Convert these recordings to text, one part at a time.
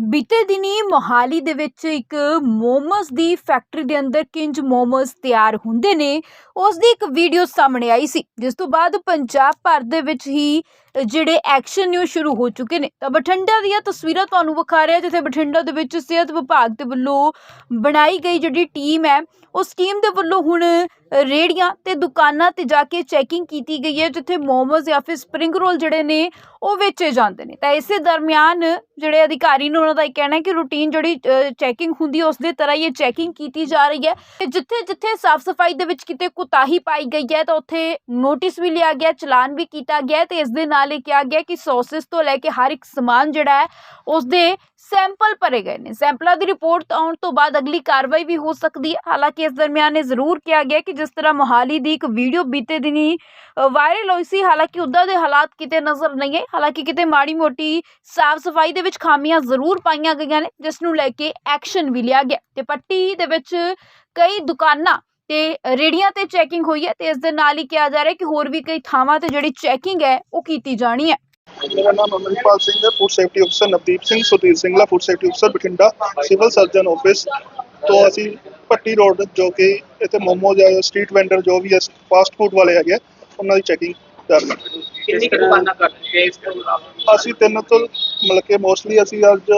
ਬੀਤੇ ਦਿਨੀ ਮੋਹਾਲੀ ਦੇ ਵਿੱਚ ਇੱਕ ਮੋਮੋਸ ਦੀ ਫੈਕਟਰੀ ਦੇ ਅੰਦਰ ਕਿੰਜ ਮੋਮੋਸ ਤਿਆਰ ਹੁੰਦੇ ਨੇ, ਉਸ ਦੀ ਇੱਕ ਵੀਡੀਓ ਸਾਹਮਣੇ ਆਈ ਸੀ, ਜਿਸ ਤੋਂ ਬਾਅਦ ਪੰਜਾਬ ਭਰ ਦੇ ਵਿੱਚ ਹੀ ਜਿਹੜੇ ਐਕਸ਼ਨ ਨੇ ਉਹ ਸ਼ੁਰੂ ਹੋ ਚੁੱਕੇ ਨੇ, ਤਾਂ ਬਠਿੰਡਾ ਦੀਆਂ ਤਸਵੀਰਾਂ ਤੁਹਾਨੂੰ ਵਿਖਾ ਰਿਹਾ, ਜਿੱਥੇ ਬਠਿੰਡਾ ਦੇ ਵਿੱਚ ਸਿਹਤ ਵਿਭਾਗ ਦੇ ਵੱਲੋਂ ਬਣਾਈ ਗਈ ਜਿਹੜੀ ਟੀਮ ਹੈ, ਉਸ ਟੀਮ ਦੇ ਵੱਲੋਂ ਹੁਣ ਰੇੜੀਆਂ ਤੇ ਦੁਕਾਨਾਂ ਤੇ ਜਾ ਕੇ ਚੈਕਿੰਗ ਕੀਤੀ ਗਈ ਹੈ, ਜਿੱਥੇ ਮੋਮੋਜ਼ ਜਾਂ ਫਿਰ ਸਪਰਿੰਗ ਰੋਲ ਜਿਹੜੇ ਨੇ, ਉਹ ਵੇਚੇ ਜਾਂਦੇ ਨੇ। ਤਾਂ ਇਸੇ ਦਰਮਿਆਨ ਜਿਹੜੇ ਅਧਿਕਾਰੀ ਨੇ, ਉਹਨਾਂ ਦਾ ਇਹ ਕਹਿਣਾ ਹੈ ਕਿ ਰੂਟੀਨ ਜਿਹੜੀ ਚੈਕਿੰਗ ਹੁੰਦੀ ਉਸ ਦੇ ਤਰ੍ਹਾਂ ਹੀ ਇਹ ਚੈਕਿੰਗ ਕੀਤੀ ਜਾ ਰਹੀ ਹੈ। ਤੇ ਜਿੱਥੇ ਜਿੱਥੇ ਸਾਫ਼ ਸਫ਼ਾਈ ਦੇ ਵਿੱਚ ਕਿਤੇ ਕੁਤਾਹੀ ਪਾਈ ਗਈ ਹੈ, ਤਾਂ ਉੱਥੇ ਨੋਟਿਸ ਵੀ ਲਿਆ ਗਿਆ, ਚਲਾਨ ਵੀ ਕੀਤਾ ਗਿਆ ਤੇ ਇਸ ਦੇ ਨਾਲ ਇਹ ਕਿਹਾ ਗਿਆ ਕਿ ਸੌਸਸ ਤੋਂ ਲੈ ਕੇ ਹਰ ਇੱਕ ਸਮਾਨ ਜਿਹੜਾ ਹੈ ਉਸ ਦੇ ਸੈਂਪਲ ਭਰੇ ਗਏ ਨੇ। ਸੈਂਪਲਾਂ ਦੀ ਰਿਪੋਰਟ ਆਉਣ ਤੋਂ ਬਾਅਦ ਅਗਲੀ ਕਾਰਵਾਈ ਵੀ ਹੋ ਸਕਦੀ ਹੈ। ਹਾਲਾਂਕਿ ਇਸ ਦਰਮਿਆਨ ਇਹ ਜ਼ਰੂਰ ਕਿਹਾ ਗਿਆ ਕਿ ਜਿਸ ਤਰ੍ਹਾਂ ਮੋਹਾਲੀ ਦੀ ਇੱਕ ਵੀਡੀਓ ਬੀਤੇ ਦਿਨੀ ਵਾਇਰਲ ਹੋਈ ਸੀ, ਹਾਲਾਂਕਿ ਉੱਦਾਂ ਦੇ ਹਾਲਾਤ ਕਿਤੇ ਨਜ਼ਰ ਨਹੀਂ ਆਏ। ਹਾਲਾਂਕਿ ਕਿਤੇ ਮਾੜੀ ਮੋਟੀ ਸਾਫ਼ ਸਫ਼ਾਈ ਦੇ ਵਿੱਚ ਖਾਮੀਆਂ ਜ਼ਰੂਰ ਪਾਈਆਂ ਗਈਆਂ ਨੇ, ਜਿਸ ਨੂੰ ਲੈ ਕੇ ਐਕਸ਼ਨ ਵੀ ਲਿਆ ਗਿਆ। ਤੇ ਪੱਟੀ ਦੇ ਵਿੱਚ ਕਈ ਦੁਕਾਨਾਂ ਤੇ ਰੇੜੀਆਂ ਤੇ ਚੈਕਿੰਗ ਹੋਈ ਹੈ ਤੇ ਇਸ ਦੇ ਨਾਲ ਹੀ ਕਿਹਾ ਜਾ ਰਿਹਾ ਕਿ ਹੋਰ ਵੀ ਕਈ ਥਾਵਾਂ ਤੇ ਜਿਹੜੀ ਚੈਕਿੰਗ ਹੈ ਉਹ ਕੀਤੀ ਜਾਣੀ ਹੈ। ਮੇਰਾ ਨਾਮ ਅਮਰਿਤਪਾਲ ਸਿੰਘ ਹੈ ਫੂਡ ਸੇਫਟੀ ਅਫਸਰ ਨਵਦੀਪ ਸਿੰਘ ਸੁਧੀਰ ਸਿੰਘਲਾ ਫੂਡ ਸੇਫਟੀ ਅਫਸਰ ਬਠਿੰਡਾ ਸਿਵਲ ਸਰਜਨ ਆਫਿਸ ਤੋਂ ਅਸੀਂ ਪੱਟੀ ਰੋਡ ਜੋ ਕਿ ਇੱਥੇ ਮੋਮੋ ਜਾਂ ਸਟਰੀਟ ਵੈਂਡਰ ਜੋ ਵੀ ਹੈ ਫਾਸਟ ਫੂਡ ਵਾਲੇ ਹੈਗੇ ਉਹਨਾਂ ਦੀ ਚੈਕਿੰਗ ਕਰ ਰਹੇ ਹਾਂ। ਕਿੰਨੀ ਕੁ ਦੁਕਾਨਾਂ ਕਰ ਚੁੱਕੇ ਇਸ ਤੋਂ ਇਲਾਵਾ? ਅਸੀਂ ਤਿੰਨ ਤੋਂ ਮਤਲਬ ਕਿ ਮੋਸਟਲੀ ਅਸੀਂ ਅੱਜ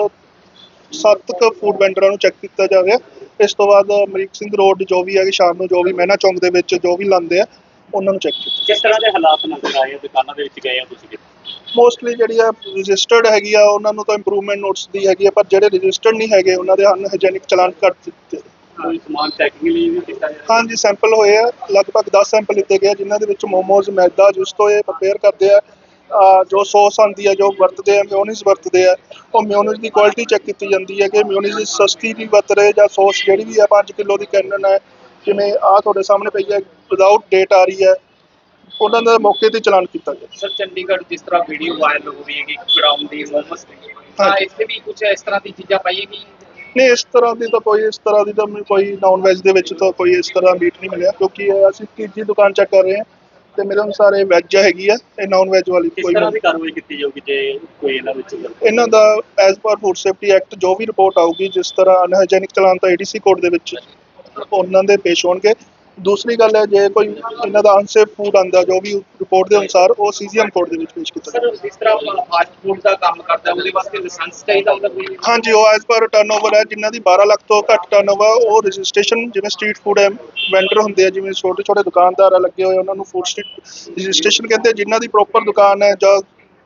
ਸੱਤ ਕੁ ਫੂਡ ਵੈਂਡਰਾਂ ਨੂੰ ਚੈੱਕ ਕੀਤਾ ਜਾ ਰਿਹਾ। ਇਸ ਤੋਂ ਬਾਅਦ ਅਮਰੀਕ ਸਿੰਘ ਰੋਡ ਜੋ ਵੀ ਹੈਗੇ ਸ਼ਾਮ ਨੂੰ ਜੋ ਵੀ ਮਹਿਨਾ ਚੌਂਕ ਦੇ ਵਿੱਚ ਜੋ ਵੀ ਲਾਉਂਦੇ ਆ ਉਹਨਾਂ ਨੂੰ ਚੈੱਕ ਕੀਤਾ। ਕਿਸ ਤਰ੍ਹਾਂ ਦੇ ਹਾਲਾਤ ਨਜ਼ਰ ਆਏ ਆ ਦੁਕਾਨਾਂ ਦੇ ਵਿੱਚ ਗਏ ਆ ਤੁਸੀਂ? ਮੋਸਟਲੀ ਜਿਹੜੀ ਆ ਰਜਿਸਟਰਡ ਹੈਗੀ ਆ ਉਹਨਾਂ ਨੂੰ ਤਾਂ ਇੰਪਰੂਵਮੈਂਟ ਨੋਟਸ ਦੀ ਹੈਗੀ ਆ ਪਰ ਜਿਹੜੇ ਰਜਿਸਟਰਡ ਨਹੀਂ ਹੈਗੇ ਉਹਨਾਂ ਦੇ ਅਨਹਾਈਜੈਨਿਕ ਚਲਾਨ ਕੱਟ ਦਿੱਤੇ। ਕੋਈ ਸਮਾਨ ਚੈਕਿੰਗ ਲਈ ਵੀ ਕੀਤਾ ਜਾ ਹਾਂਜੀ ਸੈਂਪਲ ਹੋਏ ਆ ਲਗਭਗ 10 ਸੈਂਪਲ ਲਿੱਤੇ ਗਏ ਆ, ਜਿਨ੍ਹਾਂ ਦੇ ਵਿੱਚ ਮੋਮੋਜ਼ ਮੈਦਾ ਜਿਸ ਤੋਂ ਇਹ ਪ੍ਰਪੇਅਰ ਕਰਦੇ ਆ। ਜੋ ਸੌਸ ਆਉਂਦੀ ਆ ਜੋ ਵਰਤਦੇ ਆ ਮਿਓਨੀਜ਼ ਵਰਤਦੇ ਆ ਉਹ ਮਿਓਨੀਜ਼ ਦੀ ਕੁਆਲਿਟੀ ਚੈੱਕ ਕੀਤੀ ਜਾਂਦੀ ਹੈ ਕਿ ਮਿਓਨੀਜ਼ ਸਸਤੀ ਵੀ ਵਰਤ ਰਹੇ ਜਾਂ ਸੌਸ ਜਿਹੜੀ ਵੀ ਆ 5 ਕਿਲੋ ਦੀ ਕੈਨਨ ਹੈ ਜਿਵੇਂ ਆ ਤੁਹਾਡੇ ਸਾਹਮਣੇ ਪਈ ਹੈ ਵਿਦਆਊਟ ਡੇਟ ਆ ਰਹੀ ਹੈ ਉਹਨਾਂ ਦਾ ਮੌਕੇ ਤੇ ਚਲਾਨ ਕੀਤਾ ਗਿਆ ਸਰ ਚੰਡੀਗੜ੍ਹ ਜਿਸ ਤਰ੍ਹਾਂ ਵੀਡੀਓ ਵਾਇਰਲ ਹੋ ਰਹੀ ਹੈਗੀ ਗਰਾਊਂਡ ਦੀ ਮੋਮਸ ਦੀ ਤਾਂ। ਇੱਥੇ ਵੀ ਕੁਝ ਇਸ ਤਰ੍ਹਾਂ ਦੀ ਚੀਜ਼ਾਂ ਪਾਈਆਂ ਗਈਆਂ ਨਹੀਂ ਇਸ ਤਰ੍ਹਾਂ ਦੀ ਤਾਂ ਕੋਈ ਇਸ ਤਰ੍ਹਾਂ ਦੀ ਤਾਂ ਕੋਈ ਨਾਨ ਵੈਜ ਦੇ ਵਿੱਚ ਤਾਂ ਕੋਈ ਇਸ ਤਰ੍ਹਾਂ ਮੀਟ ਨਹੀਂ ਮਿਲਿਆ ਕਿਉਂਕਿ ਅਸੀਂ ਤੀਜੀ ਦੁਕਾਨ ਚੈੱਕ ਕਰ ਰਹੇ ਹਾਂ ਤੇ ਮੇਰੇ ਅਨੁਸਾਰ ਇਹ ਵੈਜ ਹੈਗੀ ਆ ਇਹ ਨਾਨ ਵੈਜ ਵਾਲੀ ਕਿਸ ਕੋਈ ਤਰ੍ਹਾਂ। ਦੀ ਕਾਰਵਾਈ ਕੀਤੀ ਜਾਊਗੀ ਜੇ ਕੋਈ ਇਹਨਾਂ ਵਿੱਚ ਇਹਨਾਂ ਦਾ as per food safety act ਜੋ ਵੀ ਰਿਪੋਰਟ ਆਊਗੀ ਜਿਸ ਤਰ੍ਹਾਂ ਅਨਹਾਈਜੈਨਿਕ ਚਲਾਨ ਤਾਂ ਏਡੀਸੀ ਕੋਡ ਦੇ ਵਿੱਚ ਉਹਨਾਂ ਦੇ ਪੇਸ਼ ਹੋਣਗੇ। ਦੂਸਰੀ ਗੱਲ ਹੈ ਜੇ ਕੋਈ ਇਹਨਾਂ ਦਾ ਅਨਸੇਫ ਫੂਡ ਆਂਦਾ ਜੋ ਵੀ ਰਿਪੋਰਟ ਦੇ ਅਨੁਸਾਰ ਉਹ ਸੀਜ਼ੀਐਮ ਕੋਡ ਦੇ ਵਿੱਚ ਪੇਸ਼ ਕੀਤਾ ਸਰ ਜਿਸ ਤਰ੍ਹਾਂ ਫਾਸਟ ਫੂਡ ਦਾ ਕੰਮ ਕਰਦਾ ਉਹਦੇ ਵਾਸਤੇ ਲਾਇਸੈਂਸ ਚਾਹੀਦਾ ਉਹਦਾ ਕੋਈ? ਹਾਂਜੀ ਉਹ ਐਜ਼ ਪਰ ਟਰਨਓਵਰ ਹੈ ਜਿਨ੍ਹਾਂ ਦੀ 12 ਲੱਖ ਤੋਂ ਘੱਟ ਟਰਨਓਵਰ ਉਹ ਰਜਿਸਟ੍ਰੇਸ਼ਨ ਜਿਵੇਂ ਸਟਰੀਟ ਫੂਡ ਹੈ ਵੈਂਡਰ ਹੁੰਦੇ ਆ ਜਿਵੇਂ ਛੋਟੇ ਛੋਟੇ ਦੁਕਾਨਦਾਰ ਆ ਲੱਗੇ ਹੋਏ ਉਹਨਾਂ ਨੂੰ ਫੂਡ ਸਟਰੀਟ ਰਜਿਸਟ੍ਰੇਸ਼ਨ ਕਹਿੰਦੇ ਜਿਨ੍ਹਾਂ ਦੀ ਪ੍ਰੋਪਰ ਦੁਕਾਨ ਹੈ ਜਾਂ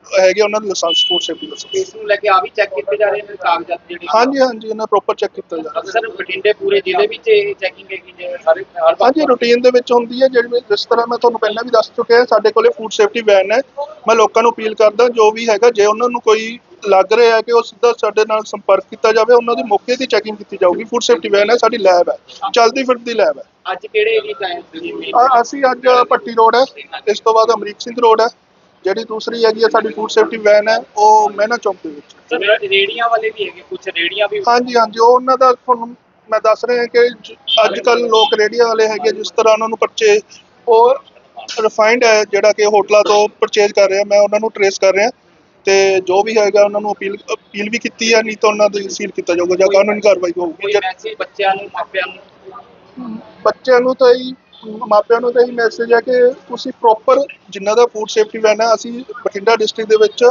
ਹੈਗੇ ਉਹਨਾਂ ਨੂੰ ਲਾਇਸੈਂਸ ਫੂਡ ਸੇਫਟੀ ਲਾਇਸੈਂਸ। ਇਸ ਨੂੰ ਲੈ ਕੇ ਆ ਵੀ ਚੈੱਕ ਕੀਤੇ ਜਾ ਰਹੇ ਨੇ ਕਾਗਜ਼ਾਤ ਜਿਹੜੇ ਹਾਂਜੀ ਹਾਂਜੀ ਇਹਨਾਂ ਪ੍ਰੋਪਰ ਚੈੱਕ ਕੀਤਾ ਜਾ ਰਿਹਾ ਸਰ ਬਠਿੰਡੇ ਪੂਰੇ ਜ਼ਿਲ੍ਹੇ ਵਿੱਚ ਇਹ ਚੈਕਿੰਗ ਹੈਗੀ ਜੇ ਸਾਰੇ ਹਾਂਜੀ ਰੂਟੀਨ ਦੇ ਵਿੱਚ ਹੁੰਦੀ ਹੈ ਜਿਹੜੀ ਜਿਸ ਤਰ੍ਹਾਂ ਮੈਂ ਤੁਹਾਨੂੰ ਪਹਿਲਾਂ ਵੀ ਦੱਸ ਚੁੱਕਿਆ ਸਾਡੇ ਕੋਲੇ ਫੂਡ ਸੇਫਟੀ ਵੈਨ ਹੈ। ਮੈਂ ਲੋਕਾਂ ਨੂੰ ਅਪੀਲ ਕਰਦਾ ਜੋ ਵੀ ਹੈਗਾ ਜੇ ਉਹਨਾਂ ਨੂੰ ਕੋਈ ਲੱਗ ਰਿਹਾ ਹੈ ਕਿ ਉਹ ਸਿੱਧਾ ਸਾਡੇ ਨਾਲ ਸੰਪਰਕ ਕੀਤਾ ਜਾਵੇ ਉਹਨਾਂ ਦੀ ਮੌਕੇ ਦੀ ਚੈਕਿੰਗ ਕੀਤੀ ਜਾਊਗੀ। ਫੂਡ ਸੇਫਟੀ ਵੈਨ ਹੈ ਸਾਡੀ ਲੈਬ ਹੈ ਚਲਦੀ ਫਿਰਦੀ ਲੈਬ ਹੈ। ਅੱਜ ਕਿਹੜੇ ਏਰੀਆ ਅ- ਅਸੀਂ ਅੱਜ ਪੱਟੀ ਰੋਡ ਹੈ ਇਸ ਤੋਂ ਬਾਅਦ ਅਮਰੀਕ ਸਿੰਘ ਰੋਡ ਹੈ। ਜਿਹੜੀ ਦੂਸਰੀ ਹੈਗੀ ਹੈ ਸਾਡੀ ਫੂਡ ਸੇਫਟੀ ਵੈਨ ਹੈ ਉਹ ਮਹਿਨਾ ਚੌਕ ਦੇ ਵਿੱਚ। ਸਰ ਰੇੜੀਆਂ ਵਾਲੇ ਵੀ ਹੈਗੇ ਕੁਝ ਰੇੜੀਆਂ ਵੀ ਹਾਂਜੀ ਹਾਂਜੀ ਉਹ ਉਹਨਾਂ ਦਾ ਤੁਹਾਨੂੰ ਮੈਂ ਦੱਸ ਰਿਹਾ ਕਿ ਅੱਜ ਕੱਲ ਲੋਕ ਰੇਹੜੀਆਂ ਵਾਲੇ ਹੈਗੇ ਜਿਸ ਤਰ੍ਹਾਂ ਉਹਨਾਂ ਨੂੰ ਪਰਚੇ ਉਹ ਰਿਫਾਈਨਡ ਹੈ ਜਿਹੜਾ ਕਿ ਹੋਟਲਾਂ ਤੋਂ ਪਰਚੇਜ ਕਰ ਰਿਹਾ ਮੈਂ ਉਹਨਾਂ ਨੂੰ ਟਰੇਸ ਕਰ ਰਿਹਾ। ਤੇ ਜੋ ਵੀ ਹੈਗਾ ਉਹਨਾਂ ਨੂੰ ਅਪੀਲ ਅਪੀਲ ਵੀ ਕੀਤੀ ਹੈ ਨਹੀਂ ਤਾਂ ਉਹਨਾਂ ਦੀ ਸੀਲ ਕੀਤਾ ਜਾਊਗਾ ਜਾਂ ਕਾਨੂੰਨੀ ਕਾਰਵਾਈ ਹੋਊਗੀ। ਕੋਈ ਜੇ ਮੈਸੇਜ ਬੱਚਿਆਂ ਨੂੰ ਮਾਪਿਆਂ ਨੂੰ? ਬੱਚਿਆਂ ਨੂੰ ਤਾਂ ਹੀ ਮਾਪਿਆਂ ਨੂੰ ਤਾਂ ਇਹ ਮੈਸੇਜ ਹੈ ਕਿ ਤੁਸੀਂ ਪ੍ਰੋਪਰ ਜਿੰਨਾ ਦਾ ਫੂਡ ਸੇਫਟੀ ਵੈਨ ਹੈ, ਅਸੀਂ ਬਠਿੰਡਾ ਡਿਸਟ੍ਰਿਕਟ ਦੇ ਵਿੱਚ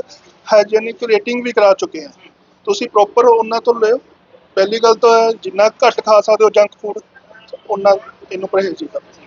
ਹਾਈਜੀਨਿਕ ਰੇਟਿੰਗ ਵੀ ਕਰਾ ਚੁੱਕੇ ਹਾਂ। ਤੁਸੀਂ ਪ੍ਰੋਪਰ ਉਹਨਾਂ ਤੋਂ ਲਿਓ। ਪਹਿਲੀ ਗੱਲ ਤਾਂ ਜਿੰਨਾ ਘੱਟ ਖਾ ਸਕਦੇ ਹੋ ਜੰਕ ਫੂਡ ਉਹਨਾਂ, ਇਹਨੂੰ ਪਰਹੇਜ਼ ਹੀ ਕਰੋ